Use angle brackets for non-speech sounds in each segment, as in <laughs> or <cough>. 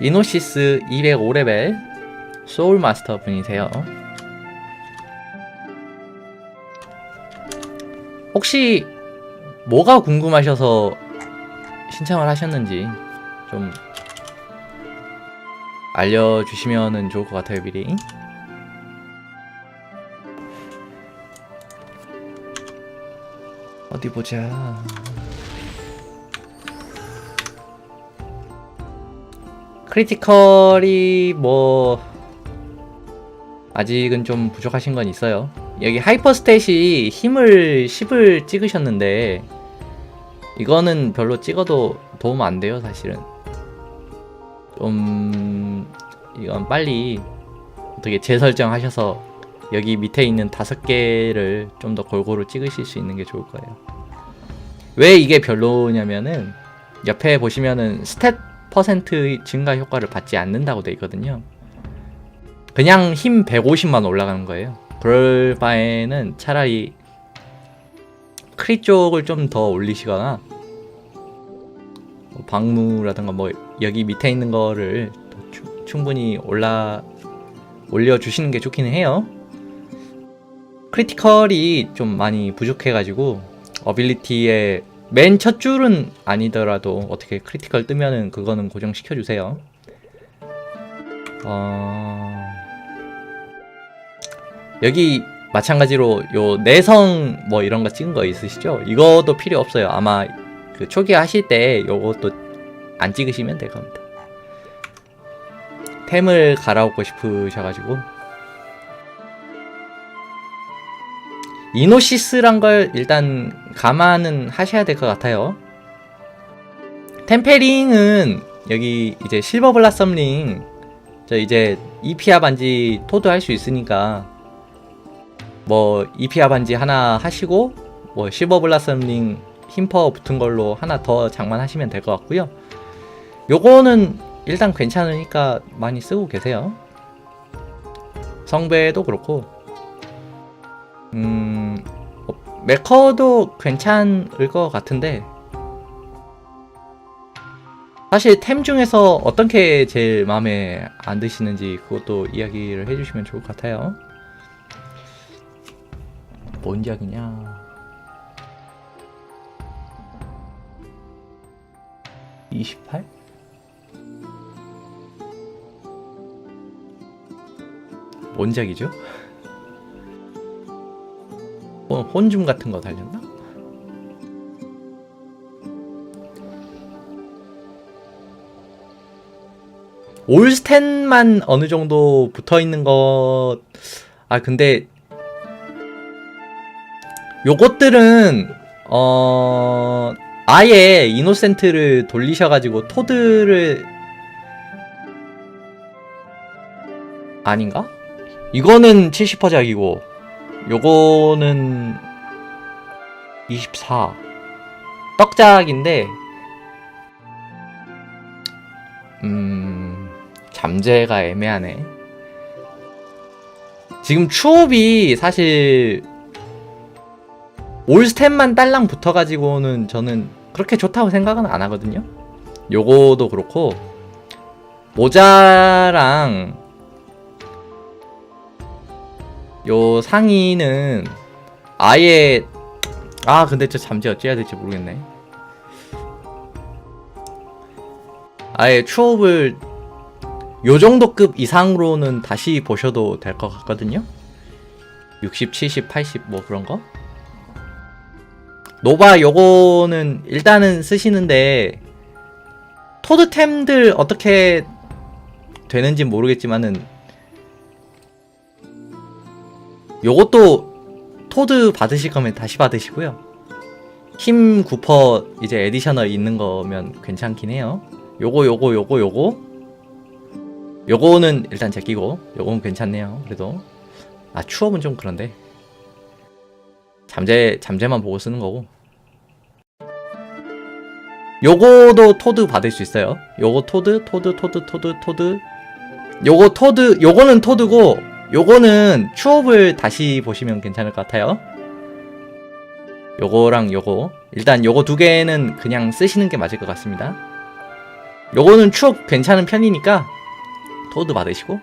이노시스 205레벨 소울 마스터 분이세요. 혹시 뭐가 궁금하셔서 신청을 하셨는지 좀 알려주시면 좋을 것 같아요, 미리. 어디 보자. 크리티컬이 뭐 아직은 좀 부족하신 건 있어요. 여기 하이퍼스탯이 힘을 10을 찍으셨는데 이거는 별로 찍어도 도움 안 돼요, 사실은. 좀 이건 빨리 어떻게 재설정하셔서 여기 밑에 있는 다섯 개를 좀 더 골고루 찍으실 수 있는 게 좋을 거예요. 왜 이게 별로냐면은 옆에 보시면은 스탯 퍼센트 증가 효과를 받지 않는다고 돼 있거든요. 그냥 힘 150만 올라가는 거예요. 그럴 바에는 차라리 크리 쪽을 좀 더 올리시거나 뭐 방무라든가 뭐 여기 밑에 있는 거를 충분히 올라 올려 주시는 게 좋기는 해요. 크리티컬이 좀 많이 부족해가지고 어빌리티의 맨 첫 줄은 아니더라도 어떻게 크리티컬 뜨면은 그거는 고정시켜 주세요. 어... 여기 마찬가지로 요 내성 뭐 이런 거 찍은 거 있으시죠? 이것도 필요 없어요. 아마 그 초기 하실 때 요것도 안 찍으시면 될 겁니다. 템을 갈아엎고 싶으셔가지고 이노시스란 걸 일단 감안은 하셔야 될 것 같아요. 템페링은 여기 이제 실버 블라썸링 저 이제 이피아 반지 토드 할 수 있으니까 뭐 이피아 반지 하나 하시고 뭐 실버 블라썸링 힘퍼 붙은 걸로 하나 더 장만하시면 될 것 같고요. 요거는 일단 괜찮으니까 많이 쓰고 계세요. 성배도 그렇고 음, 어, 메커도 괜찮을 것 같은데 사실 템 중에서 어떤 게 제일 마음에 안 드시는지 그것도 이야기를 해주시면 좋을 것 같아요. 뭔 이야기냐? 28? 뭔 작이죠? 어, 혼줌 같은 거 달렸나? 올스텐만 어느 정도 붙어 있는 것, 아, 근데, 요것들은, 어, 아예 이노센트를 돌리셔가지고 토드를, 아닌가? 이거는 70%작이고, 요거는 24 떡작인데 음 잠재가 애매하네. 지금 추업이 사실 올스템만 딸랑 붙어가지고는 저는 그렇게 좋다고 생각은 안 하거든요. 요거도 그렇고 모자랑 요 상의는 아예 아 근데 저 잠재 어찌 해야 될지 모르겠네. 아예 추업을 요 정도 급 이상으로는 다시 보셔도 될 것 같거든요. 60, 70, 80 뭐 그런 거? 노바 요거는 일단은 쓰시는데 토드템들 어떻게 되는지 모르겠지만은 요것도 토드 받으실 거면 다시 받으시고요. 힘9% 이제 에디셔널 있는 거면 괜찮긴 해요. 요거 요거 요거 요거 요거는 일단 제끼고 요거는 괜찮네요. 그래도 아 추업은 좀 그런데 잠재 잠재만 보고 쓰는 거고 요거도 토드 받을 수 있어요. 요거 토드 토드 토드 토드 토드 요거 토드 요거는 토드고 요거는 추업을 다시 보시면 괜찮을 것 같아요. 요거랑 요거 일단 요거 두 개는 그냥 쓰시는 게 맞을 것 같습니다. 요거는 추억 괜찮은 편이니까 토드 받으시고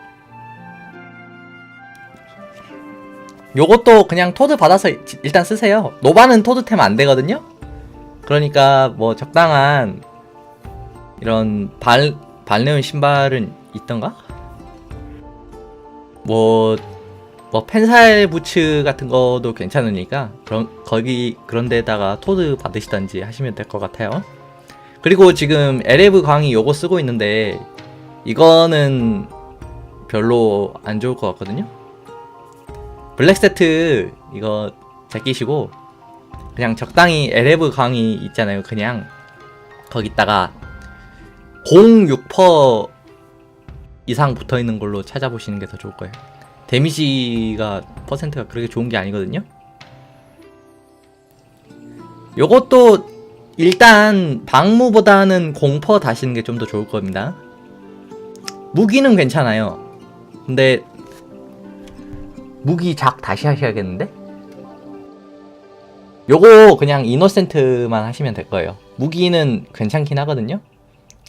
요것도 그냥 토드 받아서 지- 일단 쓰세요. 노바는 토드템 안 되거든요. 그러니까 뭐 적당한 이런 발 발레온 신발은 있던가? 뭐, 뭐 펜살 부츠 같은 거도 괜찮으니까 그런 거기 그런 데다가 토드 받으시던지 하시면 될 것 같아요. 그리고 지금 LF 광이 요거 쓰고 있는데 이거는 별로 안 좋을 것 같거든요. 블랙 세트 이거 제끼시고 그냥 적당히 LF 강이 있잖아요. 그냥 거기다가 06% 이상 붙어 있는 걸로 찾아보시는 게 더 좋을 거예요. 데미지가 퍼센트가 그렇게 좋은 게 아니거든요. 요것도 일단 방무보다는 공퍼 다시는 게 좀 더 좋을 겁니다. 무기는 괜찮아요. 근데 무기 작 다시 하셔야겠는데? 요거 그냥 이노센트만 하시면 될 거예요. 무기는 괜찮긴 하거든요.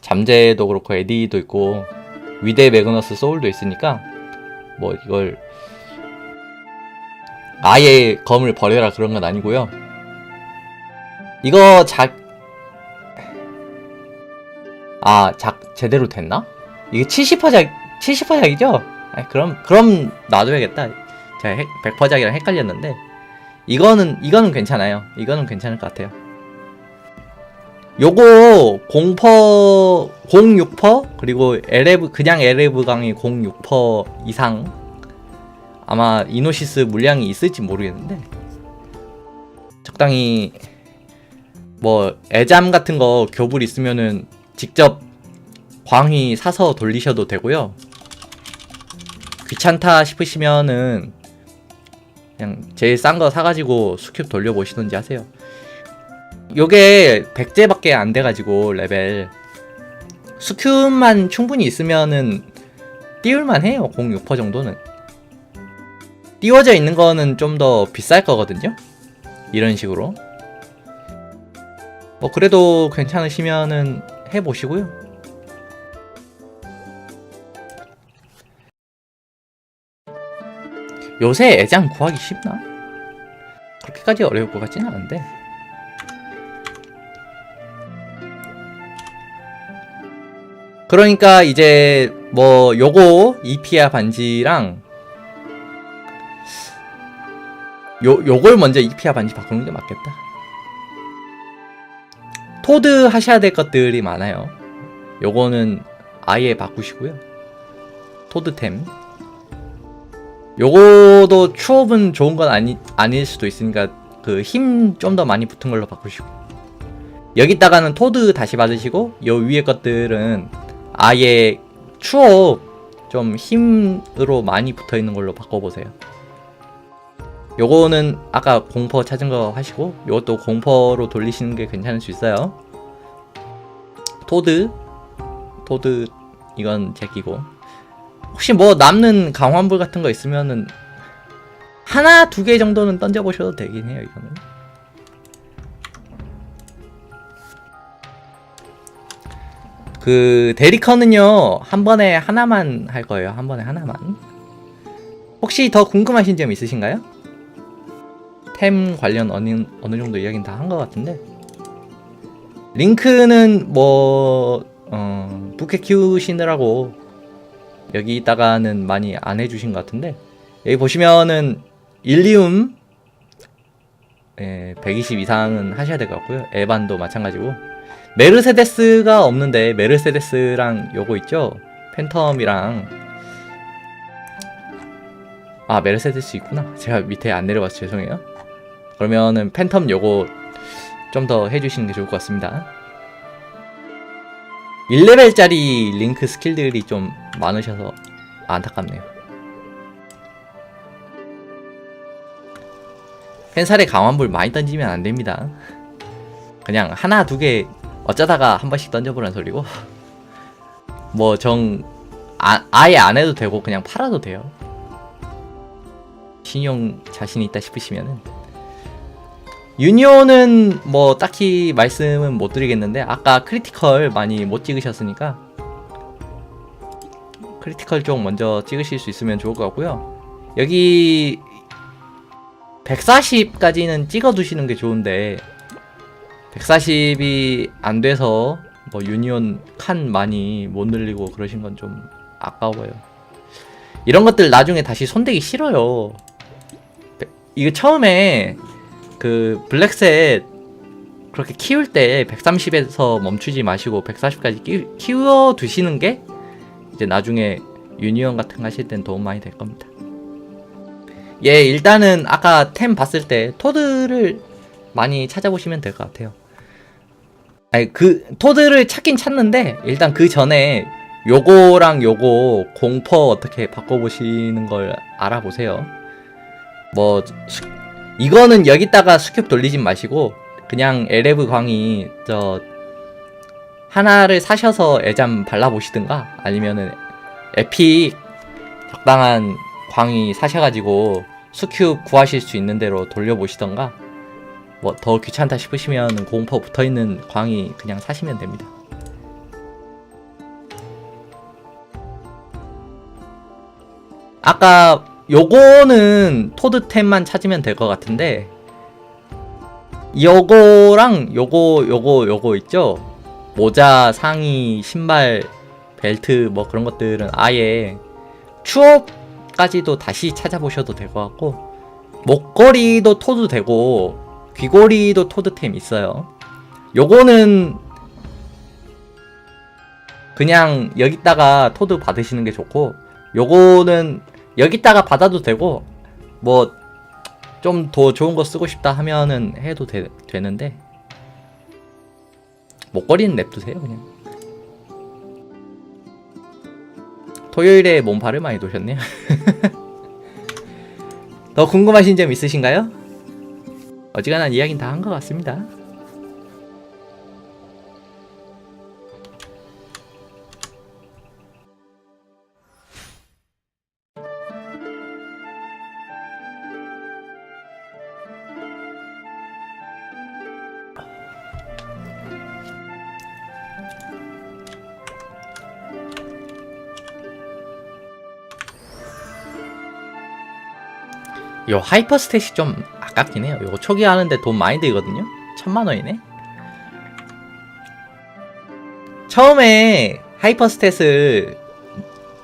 잠재도 그렇고 에디도 있고 위대 매그너스 소울도 있으니까 뭐 이걸 아예 검을 버려라 그런 건 아니고요. 이거 작 아, 작 제대로 됐나? 이게 70%작 70%작이죠? 아, 그럼 그럼 놔둬야겠다. 제가 100%작이랑 헷갈렸는데 이거는 이거는 괜찮아요. 이거는 괜찮을 것 같아요. 요거 0퍼 06퍼 그리고 LF 그냥 LF 강이 06퍼 이상 아마 이노시스 물량이 있을지 모르겠는데 적당히 뭐 애잠 같은 거 교불 있으면은 직접 광희 사서 돌리셔도 되고요. 귀찮다 싶으시면은 그냥 제일 싼 거 사가지고 수캡 돌려보시던지 하세요. 요게 100제밖에 안 돼가지고 레벨. 수큐만 충분히 있으면은 띄울만 해요 06% 정도는. 띄워져 있는 거는 좀 더 비쌀 거거든요? 이런 식으로. 뭐 그래도 괜찮으시면은 해보시고요. 요새 애장 구하기 쉽나? 그렇게까지 어려울 것 같지는 않은데 그러니까 이제 뭐 요거 이피아 반지랑 요 요걸 먼저 이피아 반지 바꾸는 게 맞겠다. 토드 하셔야 될 것들이 많아요. 요거는 아예 바꾸시고요. 토드템. 요거도 추업은 좋은 건 아니 아닐 수도 있으니까 그 힘 좀 더 많이 붙은 걸로 바꾸시고 여기다가는 토드 다시 받으시고 요 위에 것들은 아예 추억 좀 힘으로 많이 붙어 있는 걸로 바꿔보세요. 요거는 아까 공퍼 찾은 거 하시고 요것도 공퍼로 돌리시는 게 괜찮을 수 있어요. 토드 토드 이건 제끼고 혹시 뭐 남는 강환불 같은 거 있으면은 하나 두 개 정도는 던져보셔도 되긴 해요 이거는. 그 데리커는요 한 번에 하나만 할 거예요. 한 번에 하나만. 혹시 더 궁금하신 점 있으신가요? 템 관련 어느, 어느 정도 이야기는 다 한 것 같은데. 링크는 뭐 어, 부캐 키우시느라고 여기다가는 많이 안 해주신 것 같은데. 여기 보시면은 일리움 예, 120 이상은 하셔야 될 것 같고요. 에반도 마찬가지고 메르세데스가 없는데 메르세데스랑 요거 있죠? 팬텀이랑. 아 메르세데스 있구나. 제가 밑에 안 내려와서 죄송해요. 그러면은 팬텀 요거 좀 더 해주시는 게 좋을 것 같습니다. 1레벨짜리 링크 스킬들이 좀 많으셔서 안타깝네요. 펜살에 강환불 많이 던지면 안 됩니다. 그냥 하나 두 개 어쩌다가 한 번씩 던져보라는 소리고? <laughs> 뭐정 아, 아예 안 해도 되고 그냥 팔아도 돼요. 신용 자신 있다 싶으시면은. 유니온은 뭐 딱히 말씀은 못 드리겠는데 아까 크리티컬 많이 못 찍으셨으니까 크리티컬 쪽 먼저 찍으실 수 있으면 좋을 것 같고요. 여기 140까지는 찍어 두시는 게 좋은데 140이 안 돼서 뭐 유니온 칸 많이 못 늘리고 그러신 건 좀 아까워요. 이런 것들 나중에 다시 손대기 싫어요. 이게 처음에 그 블랙셋 그렇게 키울 때 130에서 멈추지 마시고 140까지 키, 키워 두시는 게 이제 나중에 유니온 같은 거 하실 땐 도움 많이 될 겁니다. 예, 일단은 아까 템 봤을 때 토드를 많이 찾아보시면 될 것 같아요. 아니 그 토드를 찾긴 찾는데 일단 그 전에 요거랑 요거 공퍼 어떻게 바꿔보시는 걸 알아보세요. 뭐 수- 이거는 여기다가 수캡 돌리진 마시고 그냥 LF 광이 저 하나를 사셔서 애잠 발라보시든가 아니면은 에픽 적당한 광이 사셔가지고 수큐 구하실 수 있는 대로 돌려보시던가 뭐 더 귀찮다 싶으시면 공포 붙어있는 광이 그냥 사시면 됩니다. 아까 요거는 토드템만 찾으면 될 것 같은데 요거랑 요거 요거 요거 있죠? 모자, 상의, 신발, 벨트 뭐 그런 것들은 아예 추업까지도 다시 찾아보셔도 될 것 같고 목걸이도 토드 되고 귀걸이도 토드템 있어요. 요거는 그냥 여기다가 토드 받으시는 게 좋고 요거는 여기다가 받아도 되고 뭐 좀 더 좋은 거 쓰고 싶다 하면은 해도 되, 되는데 목걸이는 냅두세요 그냥 토요일에 몸파를 많이 도셨네요 <laughs> 더 궁금하신 점 있으신가요? 어지간한 이야기는 다 한 것 같습니다. 요 하이퍼 스탯이 좀 아깝긴 해요. 요거 초기 하는데 돈 많이 들거든요. 천만 원이네. 처음에 하이퍼 스탯을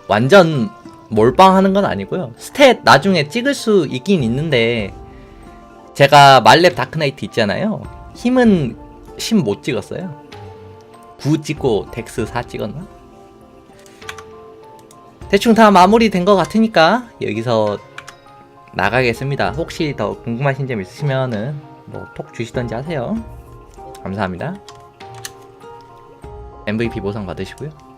완전 몰빵하는 건 아니고요. 스탯 나중에 찍을 수 있긴 있는데 제가 말렙 다크나이트 있잖아요. 힘은 10 못 찍었어요. 9 찍고 덱스 4 찍었나? 대충 다 마무리된 것 같으니까 여기서 나가겠습니다. 혹시 더 궁금하신 점 있으시면은 뭐 톡 주시던지 하세요. 감사합니다. MVP 보상 받으시고요.